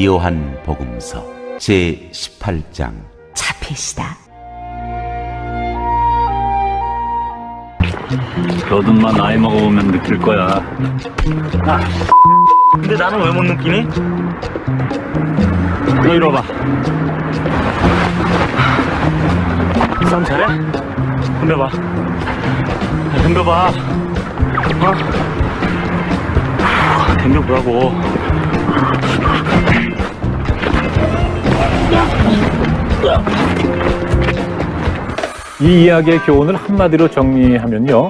요한 복음서 제 18장 잡히시다. 너든만 나이 먹어보면 느낄 거야. 아, 근데 나는 왜 못 느끼니? 너 이리 와봐. 싸움 잘해? 덤벼봐. 야, 덤벼봐. 어? 덤벼보라고. 이 이야기의 교훈을 한마디로 정리하면요.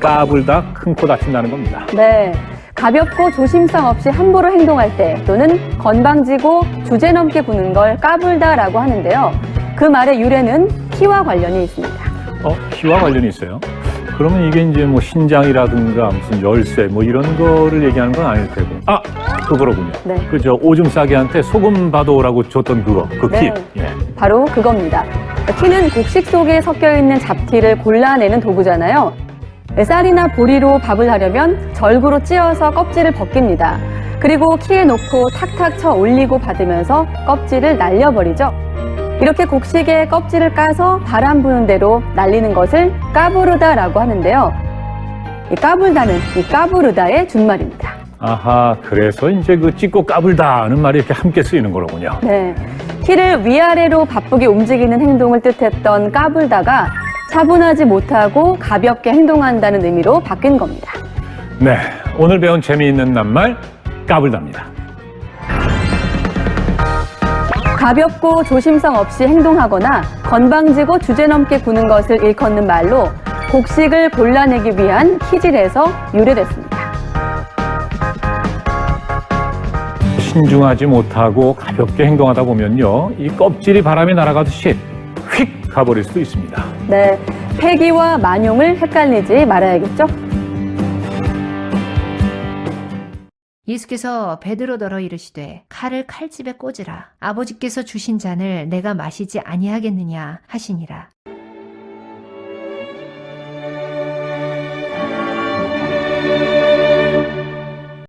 까불다 큰 코 다친다는 겁니다. 네. 가볍고 조심성 없이 함부로 행동할 때 또는 건방지고 주제넘게 구는 걸 까불다라고 하는데요. 그 말의 유래는 키와 관련이 있습니다. 어, 키와 관련이 있어요. 그러면 이게 이제 뭐 신장이라든가 무슨 열쇠 뭐 이런 거를 얘기하는 건 아닐 테고. 아, 그거로군요. 네. 그저 오줌 싸개한테 소금 바도라고 줬던 그거, 그 키. 네. 예. 바로 그겁니다. 키는 곡식 속에 섞여 있는 잡티를 골라내는 도구잖아요. 쌀이나 보리로 밥을 하려면 절구로 찧어서 껍질을 벗깁니다. 그리고 키에 놓고 탁탁 쳐 올리고 받으면서 껍질을 날려버리죠. 이렇게 곡식에 껍질을 까서 바람 부는 대로 날리는 것을 까부르다라고 하는데요. 이 까불다는 이 까부르다의 준말입니다. 아하, 그래서 이제 그 찢고 까불다는 말이 이렇게 함께 쓰이는 거로군요. 네. 키를 위아래로 바쁘게 움직이는 행동을 뜻했던 까불다가 차분하지 못하고 가볍게 행동한다는 의미로 바뀐 겁니다. 네, 오늘 배운 재미있는 낱말 까불다입니다. 가볍고 조심성 없이 행동하거나 건방지고 주제넘게 구는 것을 일컫는 말로 곡식을 골라내기 위한 키질에서 유래됐습니다. 신중하지 못하고 가볍게 행동하다 보면요, 이 껍질이 바람에 날아가듯이 휙 가버릴 수도 있습니다. 네. 폐기와 만용을 헷갈리지 말아야겠죠? 예수께서 베드로더러 이르시되 칼을 칼집에 꽂으라. 아버지께서 주신 잔을 내가 마시지 아니하겠느냐 하시니라.